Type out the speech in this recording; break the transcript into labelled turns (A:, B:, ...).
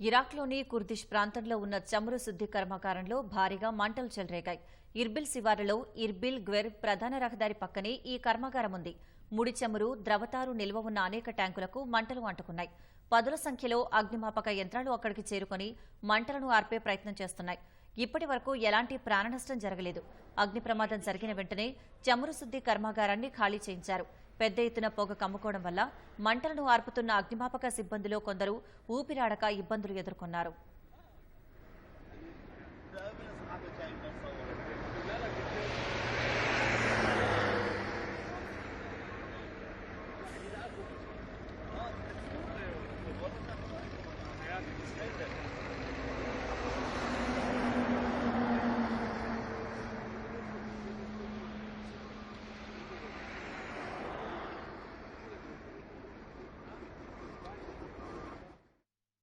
A: ఇరాక్లోని Kurdish ప్రాంతంలో ఉన్న చమురు శుద్ధి కర్మాగారంలో భారీగా మంటలు చెలరేగాయి. ఇర్బిల్ శివారులో ఇర్బిల్ గ్వెర్ ప్రధాన రహదారి పక్కనే ఈ కర్మాగారం ఉంది. ముడి చమురు ద్రవతారు నిల్వ ఉన్న అనేక ట్యాంకులకు మంటలు అంటుకున్నాయి. పదుల సంఖ్యలో అగ్నిమాపక యంత్రాలు అక్కడికి చేరుకొని మంటలను ఆర్పే ప్రయత్నం చేస్తున్నాయి. ఇప్పటి వరకు ఎలాంటి ప్రాణనష్టం జరగలేదు. అగ్ని ప్రమాదం జరిగిన వెంటనే చమురు శుద్ధి కర్మాగారాన్ని ఖాళీ చేయించారు. పెద్ద ఎత్తున పొగ కమ్ముకోవడం వల్ల మంటలను ఆర్పుతున్న అగ్నిమాపక సిబ్బందిలో కొందరు ఊపిరాడక ఇబ్బందులు ఎదుర్కొన్నారు.